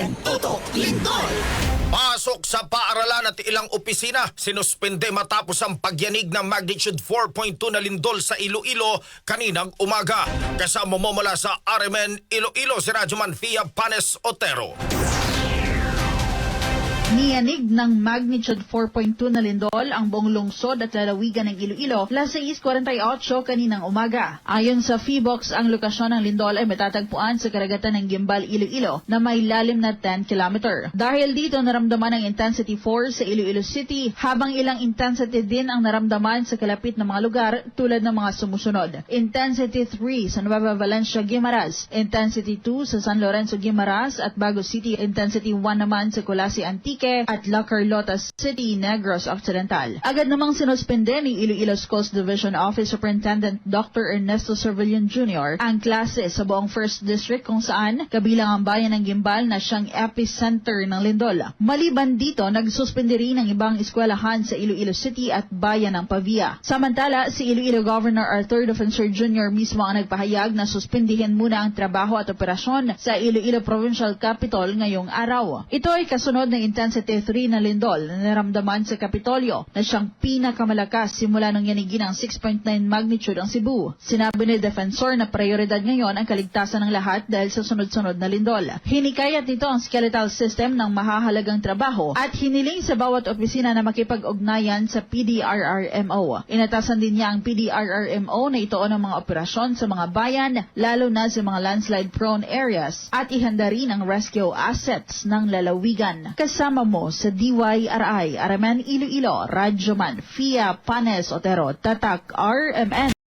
RMN Tutok Lindol. Pasok sa paaralan at ilang opisina, sinuspende matapos ang pagyanig ng magnitude 4.2 na lindol sa Iloilo kaninang umaga. Kasama mo mula sa RMN Iloilo si Radyoman Fia Panes Otero. Niyanig ng magnitude 4.2 na lindol ang buong lungsod at lalawigan ng Iloilo las 6.48 kaninang umaga. Ayon sa FIBOX, ang lokasyon ng lindol ay matatagpuan sa karagatan ng Gimbal, Iloilo na may lalim na 10 km. Dahil dito naramdaman ang intensity 4 sa Iloilo City habang ilang intensity din ang naramdaman sa kalapit na mga lugar tulad ng mga sumusunod. Intensity 3 sa Nueva Valencia, Guimaras. Intensity 2 sa San Lorenzo, Guimaras at Bago City. Intensity 1 naman sa Colasi Antique at La Carlota City, Negros Occidental. Agad namang sinuspende ni Iloilo Schools Division Office Superintendent Dr. Ernesto Cervillian Jr. ang klase sa buong 1st District kung saan kabilang ang bayan ng Gimbal na siyang epicenter ng lindol. Maliban dito, nagsuspende rin ang ibang eskwelahan sa Iloilo City at bayan ng Pavia. Samantala, si Iloilo Governor Arthur Defensor Jr. mismo ang nagpahayag na suspindihin muna ang trabaho at operasyon sa Iloilo Provincial Capital ngayong araw. Ito ay kasunod ng intensity 3 na lindol na naramdaman sa Kapitolyo na siyang pinakamalakas simula nung yanigin ang 6.9 magnitude ang Cebu. Sinabi ni Defensor na prioridad ngayon ang kaligtasan ng lahat dahil sa sunod-sunod na lindol. Hinikayat nito ang skeletal system ng mahahalagang trabaho at hiniling sa bawat opisina na makipag-ugnayan sa PDRRMO. Inatasan din niya ang PDRRMO na itoon ang mga operasyon sa mga bayan, lalo na sa mga landslide-prone areas at ihanda rin ang rescue assets ng lalawigan. Kasama mo sa DYRI, Araman Iloilo, Radyoman, FIA, Panes, Otero, Tatak, RMN.